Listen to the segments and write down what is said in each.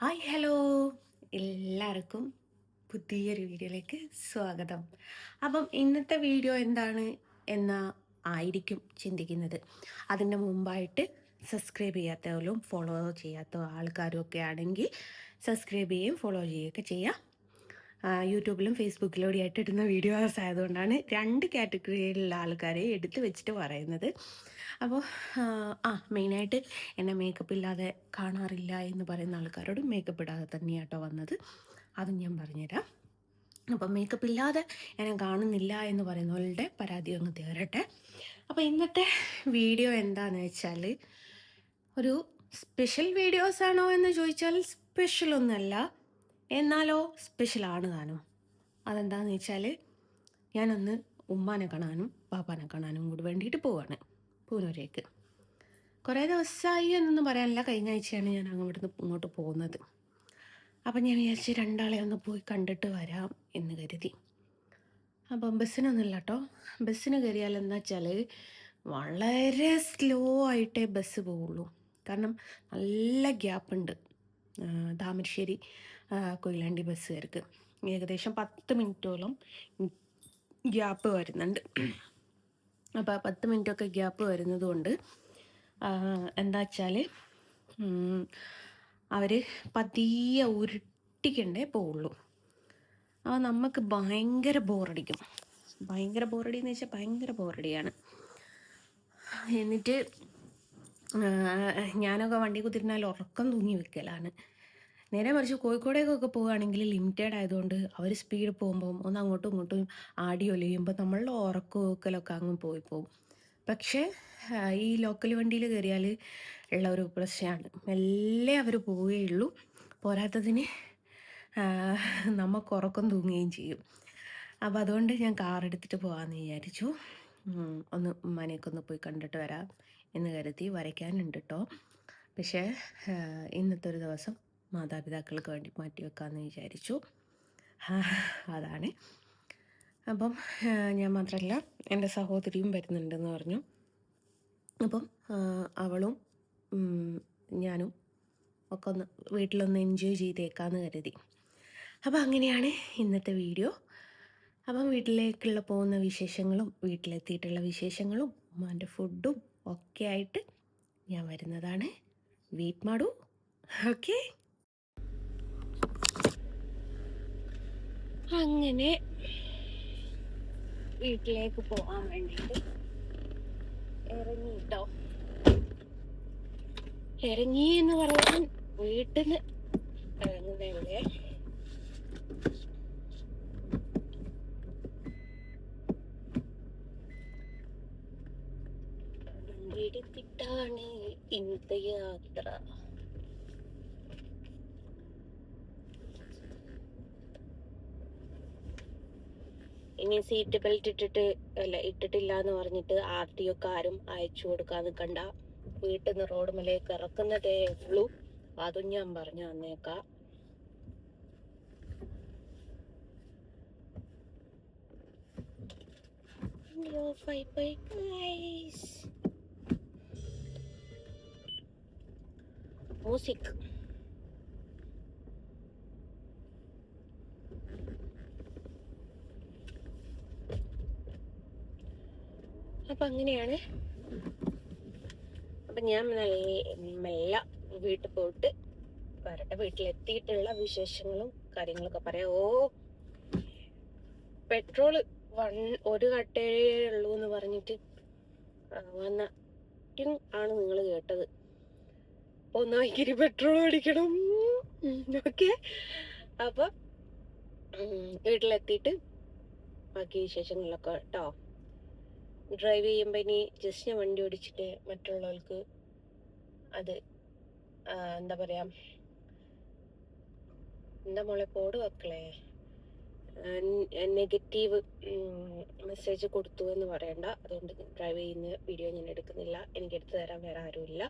Hi hello എല്ലാവർക്കും പുതിയൊരു വീഡിയോയിലേക്ക് സ്വാഗതം. അപ്പം ഇന്നത്തെ വീഡിയോ എന്താണ് എന്ന ആയിരിക്കും ചിന്തിക്കുന്നത്. അതിന്റെ മുമ്പായിട്ട് സബ്സ്ക്രൈബ് ചെയ്യാത്തവരും ഫോളോ ചെയ്യാത്ത ആൾക്കാരും ഒക്കെ ആണെങ്കിൽ സബ്സ്ക്രൈബ് ചെയ്യുകയും ഫോളോ ചെയ്യുകയൊക്കെ ചെയ്യാം. യൂട്യൂബിലും ഫേസ്ബുക്കിലും ആയിട്ട് ഇടുന്ന വീഡിയോസ് ആയതുകൊണ്ടാണ് രണ്ട് കാറ്റഗറിയിലുള്ള ആൾക്കാരെ എടുത്ത് വെച്ചിട്ട് പറയുന്നത്. അപ്പോൾ ആ മെയിനായിട്ട് എന്നെ മേക്കപ്പ് ഇല്ലാതെ കാണാറില്ല എന്ന് പറയുന്ന ആൾക്കാരോട് മേക്കപ്പ് ഇടാതെ തന്നെയാട്ടോ വന്നത്. അതും ഞാൻ പറഞ്ഞുതരാം. അപ്പം മേക്കപ്പ് ഇല്ലാതെ എന്നെ കാണുന്നില്ല എന്ന് പറയുന്നവരുടെ പരാതി അങ്ങ് തീരട്ടെ അപ്പോൾ ഇന്നത്തെ വീഡിയോ എന്താണെന്ന് വെച്ചാൽ ഒരു സ്പെഷ്യൽ വീഡിയോസ് ആണോ എന്ന് ചോദിച്ചാൽ സ്പെഷ്യൽ ഒന്നല്ല എന്നാലോ സ്പെഷ്യലാണ് താനും. അതെന്താണെന്ന് വെച്ചാൽ ഞാനൊന്ന് ഉമ്മാനെ കാണാനും പാപ്പാനെ കാണാനും കൂടി വേണ്ടിയിട്ട് പോവാണ്. പൂനൂരേക്ക്. കുറേ ദിവസമായി എന്നൊന്നും പറയാനില്ല. കഴിഞ്ഞ ആഴ്ചയാണ് ഞാൻ അങ്ങോട്ട് ഇങ്ങോട്ട് പോകുന്നത്. അപ്പം ഞാൻ വിചാരിച്ച് രണ്ടാളെ ഒന്ന് പോയി കണ്ടിട്ട് വരാം എന്ന് കരുതി. അപ്പം ബസ്സിനൊന്നുമില്ല കേട്ടോ. ബസ്സിന് കയറിയാൽ എന്താ വെച്ചാൽ വളരെ സ്ലോ ആയിട്ടേ ബസ് പോവുള്ളൂ. കാരണം നല്ല ഗ്യാപ്പുണ്ട് താമരശ്ശേരി കൊയിലാണ്ടി ബസ്സുകാർക്ക്. ഏകദേശം പത്ത് മിനിറ്റോളം ഗ്യാപ്പ് വരുന്നുണ്ട്. അപ്പോൾ ആ പത്ത് മിനിറ്റൊക്കെ ഗ്യാപ്പ് വരുന്നത് കൊണ്ട് എന്താ വെച്ചാൽ അവർ പതിയെ ഉരുട്ടിക്കണ്ടേ പോവുള്ളൂ. അപ്പോൾ നമുക്ക് ഭയങ്കര ബോറടിക്കും. ഭയങ്കര ബോറടി എന്ന് വെച്ചാൽ ഭയങ്കര ബോറടിയാണ്. എന്നിട്ട് ഞാനൊക്കെ വണ്ടി കുത്തിരുന്നാൽ ഉറക്കം തൂങ്ങി വെക്കലാണ്. നേരെ മറിച്ച് കോഴിക്കോടേക്കൊക്കെ പോവുകയാണെങ്കിൽ ലിമിറ്റഡ് ആയതുകൊണ്ട് അവർ സ്പീഡ് പോകുമ്പം ഒന്ന് അങ്ങോട്ടും ഇങ്ങോട്ടും ആടി ഒലിയുമ്പോൾ നമ്മളുടെ ഉറക്കമൊക്കലൊക്കെ അങ്ങ് പോയി പോകും പക്ഷേ ഈ ലോക്കൽ വണ്ടിയിൽ കയറിയാൽ ഉള്ള ഒരു പ്രശ്നമാണ്. മെല്ലെ അവർ പോവുകയുള്ളൂ പോരാത്തതിന് നമുക്ക് ഉറക്കം തൂങ്ങുകയും ചെയ്യും. അപ്പോൾ അതുകൊണ്ട് ഞാൻ കാർ എടുത്തിട്ട് പോകാമെന്ന് വിചാരിച്ചു. ഒന്ന് ഉമ്മാനെയൊക്കെ പോയി കണ്ടിട്ട് വരാം എന്ന് കരുതി വരയ്ക്കാനുണ്ട് കേട്ടോ പക്ഷേ ഇന്നത്തെ ഒരു ദിവസം മാതാപിതാക്കൾക്ക് വേണ്ടി മാറ്റിവെക്കാമെന്ന് വിചാരിച്ചു. അതാണ്. അപ്പം ഞാൻ മാത്രമല്ല എന്റെ സഹോദരിയും വരുന്നുണ്ടെന്ന് പറഞ്ഞു. അപ്പം അവളും ഞാനും ഒക്കെ ഒന്ന് വീട്ടിലൊന്ന് എൻജോയ് ചെയ്തേക്കാന്ന് കരുതി. അപ്പം അങ്ങനെയാണ് ഇന്നത്തെ വീഡിയോ അപ്പം വീട്ടിലേക്കുള്ള പോകുന്ന വിശേഷങ്ങളും വീട്ടിലെത്തിയിട്ടുള്ള വിശേഷങ്ങളും ഉമ്മാന്റെ ഫുഡും ഒക്കെ ആയിട്ട് ഞാൻ വരുന്നതാണ്. വീട്ട് മാടൂ. ഓക്കെ അങ്ങനെ വീട്ടിലേക്ക് പോകാൻ വേണ്ടിയിട്ട് ഇറങ്ങി കേട്ടോ ഇറങ്ങി എന്ന് പറയാൻ വീട്ടിൽ നിന്ന് ഇറങ്ങുന്നതല്ലേ എടുത്തിട്ടാണ് ഇന്നത്തെ യാത്ര ഇനി സീറ്റ് ബെൽറ്റ് ഇട്ടിട്ട് അല്ല ഇട്ടിട്ടില്ല എന്ന് പറഞ്ഞിട്ട് ആർ ടി ആരും അയച്ചു കൊടുക്കാൻ നിൽക്കണ്ട വീട്ടിൽ നിന്ന് റോഡ് മേലേക്ക് ഇറക്കുന്നതേ ഉള്ളൂ. അതും ഞാൻ പറഞ്ഞു തന്നേക്കാം. Guys. അപ്പൊ അങ്ങനെയാണ്. അപ്പൊ ഞാൻ മെല്ലെ വീട്ടിൽ പോയിട്ട് വരട്ടെ വീട്ടിലെത്തിയിട്ടുള്ള വിശേഷങ്ങളും കാര്യങ്ങളൊക്കെ പറയാം. ഓ പെട്രോൾ വൺ ഒരു കട്ടേ ഉള്ളൂ എന്ന് പറഞ്ഞിട്ട് വന്ന ആണ് നിങ്ങൾ കേട്ടത്. ഒന്ന് പെട്രോൾ അടിക്കണം ഓക്കെ. അപ്പൊ വീട്ടിലെത്തിയിട്ട് ബാക്കി വിശേഷങ്ങളിലൊക്കെ കേട്ടോ. ഡ്രൈവ് ചെയ്യുമ്പോൾ ഇനി ജസ്റ്റ് വണ്ടി ഓടിച്ചിട്ട് മറ്റുള്ളവർക്ക് അത് എന്താ പറയാ എന്താ മോളെ പോട് വെക്കളേ? നെഗറ്റീവ് മെസ്സേജ് കൊടുത്തു എന്ന് പറയണ്ട. അതുകൊണ്ട് ഡ്രൈവ് ചെയ്യുന്ന വീഡിയോ ഞാൻ എടുക്കുന്നില്ല. എനിക്ക് എടുത്തു തരാൻ വേറെ ആരുമില്ല.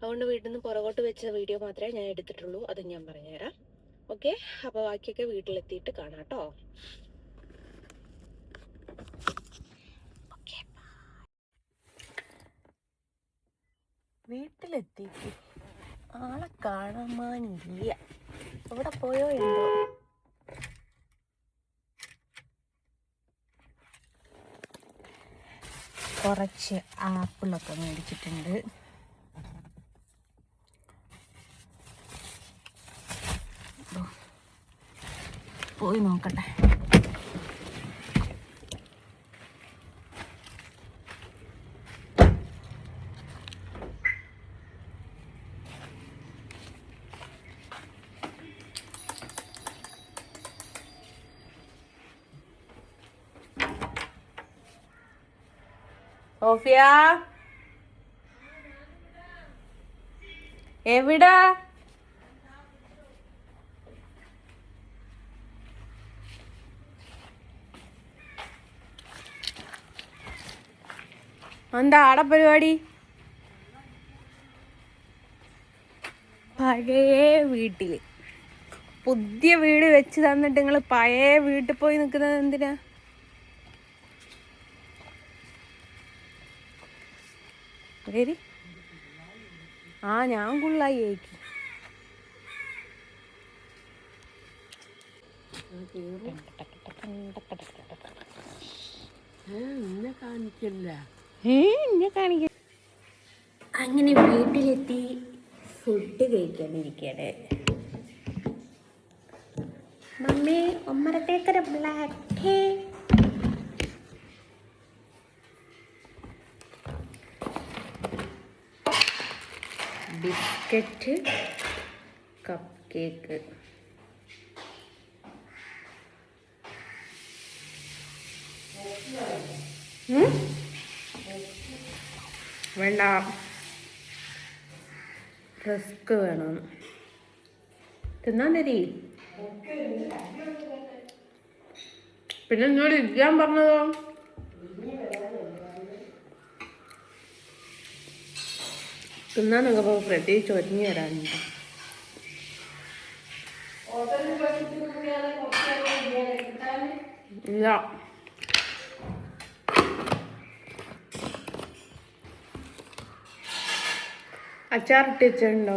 അതുകൊണ്ട് വീട്ടിൽ നിന്ന് പുറകോട്ട് വെച്ച വീഡിയോ മാത്രമേ ഞാൻ എടുത്തിട്ടുള്ളൂ. അത് ഞാൻ പറഞ്ഞുതരാം. ഓക്കെ അപ്പോൾ ബാക്കിയൊക്കെ വീട്ടിലെത്തിയിട്ട് കാണാം കേട്ടോ. വീട്ടിലെത്തിയിട്ട് ആളെ കാണാനില്ല അവിടെ പോയോ എന്തോ? കുറച്ച് ആപ്പിളൊക്കെ മേടിച്ചിട്ടുണ്ട്. പോയി നോക്കട്ടെ. സോഫിയ? എവിടാ? എന്താ ആടെ പരിപാടി? പഴയ വീട്ടിൽ. പുതിയ വീട് വെച്ച് തന്നിട്ട് നിങ്ങൾ പഴയ വീട്ടിൽ പോയി നിൽക്കുന്നത് എന്തിനാ? വരി ആ ഞാൻ കുള്ളായി ഏക്ക് അങ്ങനെ വീട്ടിലെത്തി ഫുഡ് കഴിക്കാനിരിക്കണേ മമ്മി ഒമ്മരത്തേക്കര ബ്ലാക്ക് ബിസ്ക്കറ്റ് കപ്പ് കേക്ക് വേണ്ട. റിസ്ക് വേണം. തിന്നാൻ തരി. പിന്നെ എന്നോട് ഇരിക്കാൻ പറഞ്ഞതോ? തിന്നാന്നൊക്കെ ഇപ്പോൾ പ്രത്യേകിച്ച് ഒരുങ്ങി വരാനുണ്ട് ഇല്ല. അച്ചാറിട്ട് വെച്ചിട്ടുണ്ടോ.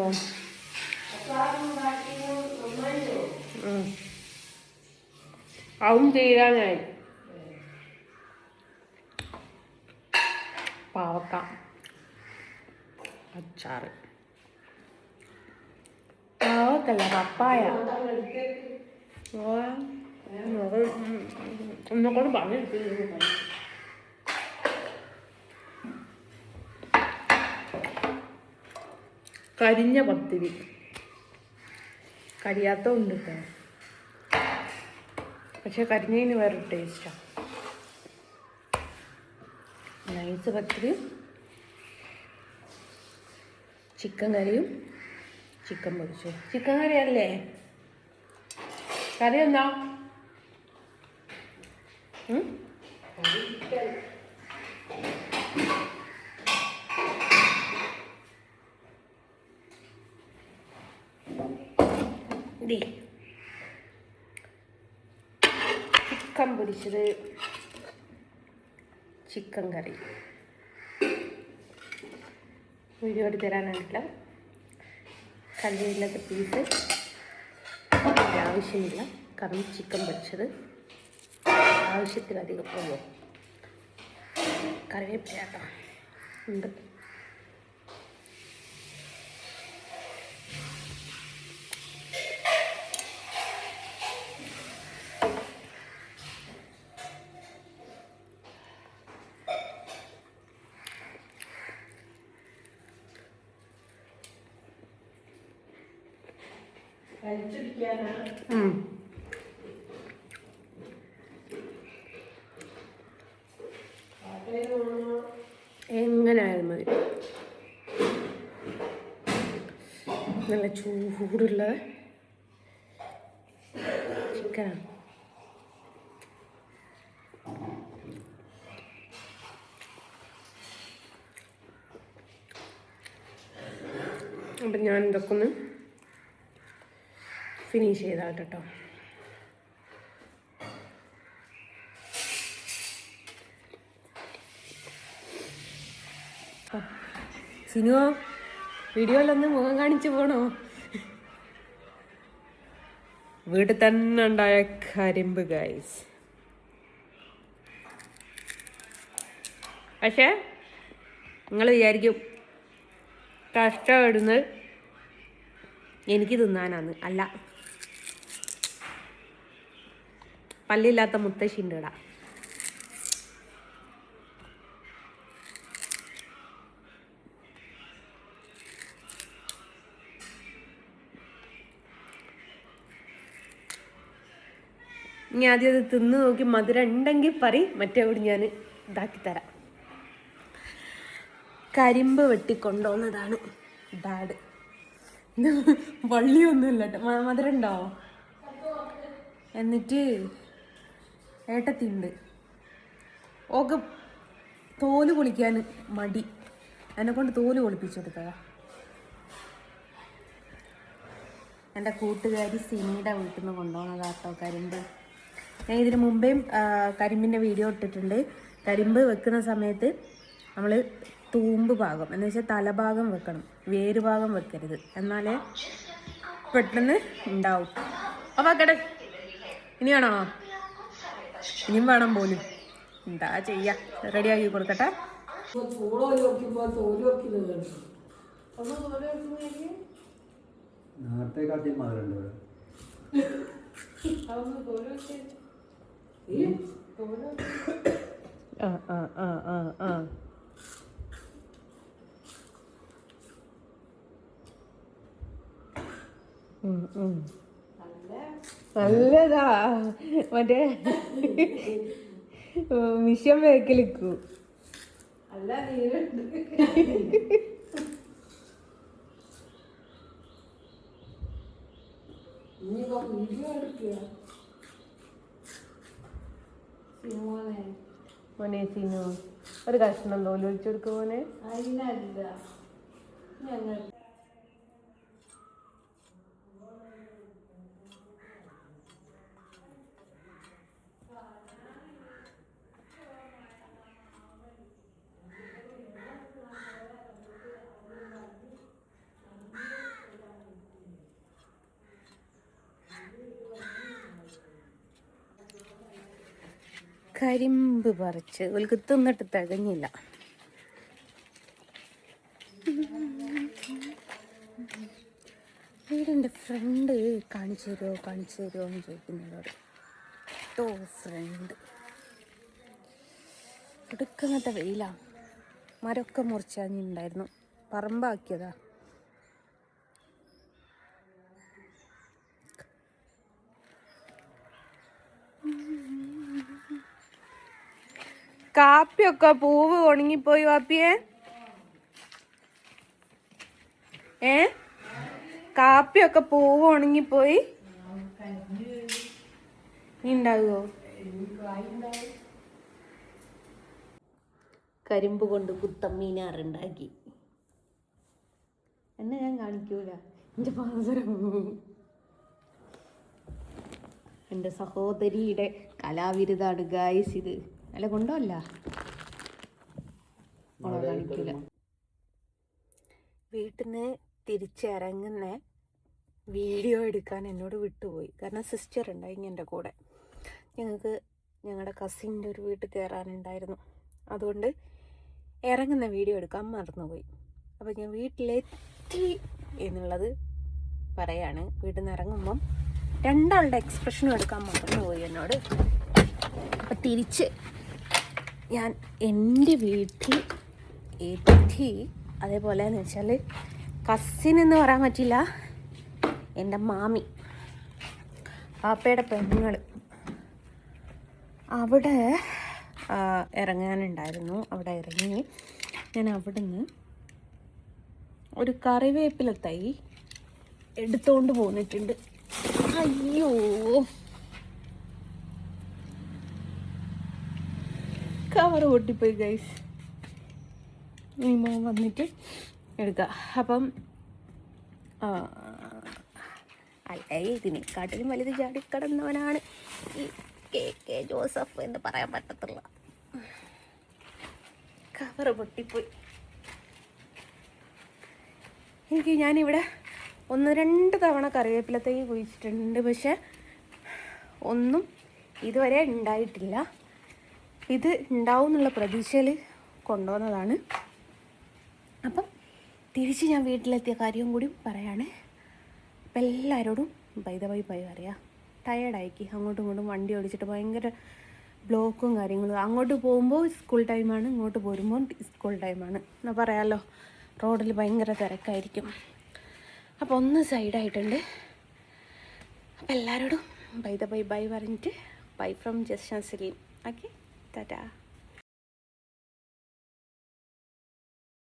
അതും തീരാനായി പാവക്ക. അച്ചാറ്. പാവക്കല്ല പപ്പായ. ഒന്നെക്കൊണ്ട് പറഞ്ഞു കരിഞ്ഞ പത്തിരി. കരിയാത്ത ഉണ്ട് കേട്ടോ പക്ഷെ കരിഞ്ഞതിന് വേറൊരു ടേസ്റ്റാണ് നൈസ് പത്തിരി. ചിക്കൻ കറിയും ചിക്കൻ പൊരിച്ചു ചിക്കൻ കറി അല്ലേ കറി എന്താ. ചിക്കൻ പൊരിച്ചത് ചിക്കൻ കറി. വീഡിയോ എടുത്ത് തരാനായിട്ടില്ല. കല്ലില്ലാത്ത പീസ്. ആവശ്യമില്ല. കാരണം ചിക്കൻ പൊരിച്ചത്. ആവശ്യത്തിലധികം പോകും കറിവേപ്പില കേട്ടോ ഉണ്ട്. എങ്ങനെയായാലും മതി. നല്ല ചൂടുള്ള ചിക്കനാണ് അപ്പം ഞാൻ ഇതൊക്കെ ഒന്ന് ഫിനിഷ് ചെയ്താട്ടെ സിനുവോ വീഡിയോയിലൊന്ന് മുഖം കാണിച്ചു പോണോ? വീട്ടിൽ തന്നെ ഉണ്ടായ കരിമ്പ് ഗൈസ് പക്ഷേ നിങ്ങൾ വിചാരിക്കും കഷ്ടപ്പെടുന്നത് എനിക്ക് തിന്നാനാന്ന് അല്ല. പല്ലില്ലാത്ത മുത്തശ്ശിന്റെ ഇടാ. ഇനി ആദ്യം അത് തിന്ന് നോക്കി മധുരം ഉണ്ടെങ്കിൽ പറയും മറ്റേ കൂടി ഞാൻ ഇതാക്കി തരാം. കരിമ്പ് വെട്ടിക്കൊണ്ടോന്നതാണ് ഡാഡ് വള്ളിയൊന്നും വള്ളിയൊന്നുമില്ല മധുരം ഉണ്ടോ? എന്നിട്ട് ഏട്ടത്തിണ്ട്. ഓക്ക് തോൽ കുളിക്കാൻ മടി. എന്നെ കൊണ്ട് തോൽ പൊളിപ്പിച്ചെടുത്തതാ എന്റെ കൂട്ടുകാരി സിനിയുടെ വീട്ടിൽ നിന്ന് കൊണ്ടുപോകണതാട്ടോ കരിമ്പ്. ഞാൻ ഇതിന് മുമ്പേയും കരിമ്പിന്റെ വീഡിയോ ഇട്ടിട്ടുണ്ട്. കരിമ്പ് വെക്കുന്ന സമയത്ത് നമ്മൾ തൂമ്പ് ഭാഗം എന്ന് വെച്ചാൽ തലഭാഗം വെക്കണം. വേര് ഭാഗം വെക്കരുത്. എന്നാലേ പെട്ടെന്ന് ഉണ്ടാവും അപ്പോൾ കേട്ടെ ഇനി വേണോ? ഇനിയും വേണം പോലും. എന്താ ചെയ്യാ? റെഡി ആക്കി കൊടുക്കട്ടെ. നേരത്തെ കാട്ടി മധുരമുണ്ട് ഇവിടെ അതൊന്ന് തോൽ വെച്ചേ ഈ തോൽ നല്ലതാ. മറ്റേ മിഷൻ വേക്കലിക്കൂ അല്ല നീ വീഡിയോ എടുക്കുക. മോനെ. സിനു. ഒരു കഷ്ണം തോൽ ഒഴിച്ചു കൊടുക്കും മോനെ. അതിനല്ല. ഞങ്ങൾ കരിമ്പ് പറിച്ച്. ഒരു തിന്നിട്ട് തികഞ്ഞില്ല. വീടിന്റെ ഫ്രണ്ട് കാണിച്ചു തരുമോ കാണിച്ചു തരുമോ എന്ന് ചോദിക്കുന്നവരോട് ടോ ഫ്രണ്ട്. എടുക്കുന്നത്തെ വെയിലാ. മരമൊക്കെ മുറിച്ചാഞ്ഞിണ്ടായിരുന്നു പറമ്പാക്കിയതാ. കാപ്പിയൊക്കെ പൂവ് ഉണങ്ങിപ്പോയി വാപ്പിയെ. ഏ? കാപ്പിയൊക്കെ പൂവ് ഉണങ്ങിപ്പോയി. ഉണ്ടാകുമോ കരിമ്പ് കൊണ്ട് കുത്തമ്മീനാറുണ്ടാക്കി. എന്നെ ഞാൻ കാണിക്കൂല. എന്റെ പാസരം എന്റെ സഹോദരിയുടെ കലാവിരുതാണ് ഗായ്സ് ഇത്. അല്ല കൊണ്ടല്ല അല്ല കാണിക്കൂല. വീട്ടിൽ നിന്ന് തിരിച്ചിറങ്ങുന്ന വീഡിയോ എടുക്കാൻ എന്നോട് വിട്ടുപോയി. കാരണം സിസ്റ്റർ ഉണ്ടായി എന്റെ കൂടെ. ഞങ്ങൾക്ക് ഞങ്ങളുടെ കസിന്റെ ഒരു വീട്ടിൽ കയറാനുണ്ടായിരുന്നു അതുകൊണ്ട് ഇറങ്ങുന്ന വീഡിയോ എടുക്കാൻ മറന്നുപോയി. അപ്പോൾ ഞാൻ വീട്ടിലെത്തി എന്നുള്ളത് പറയാണ്. വീട്ടിൽ നിന്ന് ഇറങ്ങുമ്പം രണ്ടാളുടെ എക്സ്പ്രഷനും എടുക്കാൻ മറന്നുപോയി എന്നോട്. അപ്പം തിരിച്ച് ഞാൻ എന്റെ വീട്ടിൽ എത്തി അതേപോലെ എന്ന് വെച്ചാൽ കസിൻ എന്ന് പറയാൻ പറ്റില്ല എന്റെ മാമി പാപ്പയുടെ പെണ്ണുങ്ങൾ അവിടെ ഇറങ്ങാനുണ്ടായിരുന്നു. അവിടെ ഇറങ്ങി ഞാൻ അവിടുന്ന് ഒരു കറിവേപ്പില തൈ എടുത്തുകൊണ്ട് പോന്നിട്ടുണ്ട്. അയ്യോ. കവർ പൊട്ടിപ്പോയി ഗൈസ് ഇനി മോൻ വന്നിട്ട് എടുക്കുക അപ്പം അല്ല ഇതിനെക്കാട്ടിലും വലുത് ചാടിക്കടന്നവനാണ് ഈ കെ കെ ജോസഫ് എന്ന് പറയാൻ പറ്റത്തുള്ള. കവർ പൊട്ടിപ്പോയി. എനിക്ക് ഞാനിവിടെ ഒന്ന് രണ്ട് തവണ കറിവേപ്പിലത്തേക്ക് കുഴിച്ചിട്ടുണ്ട്. പക്ഷെ ഒന്നും ഇതുവരെ ഉണ്ടായിട്ടില്ല. ഇത് ഉണ്ടാവും എന്നുള്ള പ്രതീക്ഷയിൽ കൊണ്ടുവന്നതാണ്. അപ്പം തിരിച്ച് ഞാൻ വീട്ടിലെത്തിയ കാര്യം കൂടി പറയാണ്. അപ്പം എല്ലാവരോടും ദ ബൈ ബൈ പറയാം. ടയേർഡായിക്ക് അങ്ങോട്ടും ഇങ്ങോട്ടും വണ്ടി ഓടിച്ചിട്ട് ഭയങ്കര ബ്ലോക്കും കാര്യങ്ങളും. അങ്ങോട്ട് പോകുമ്പോൾ സ്കൂൾ ടൈമാണ് ഇങ്ങോട്ട് പോരുമ്പോൾ സ്കൂൾ ടൈമാണ് എന്നാൽ പറയാമല്ലോ റോഡിൽ ഭയങ്കര തിരക്കായിരിക്കും. അപ്പോൾ ഒന്ന് സൈഡായിട്ടുണ്ട് അപ്പോൾ എല്ലാവരോടും ബൈ ദ ബൈ ബൈ പറഞ്ഞിട്ട് bye from just Saleem okay 哒哒。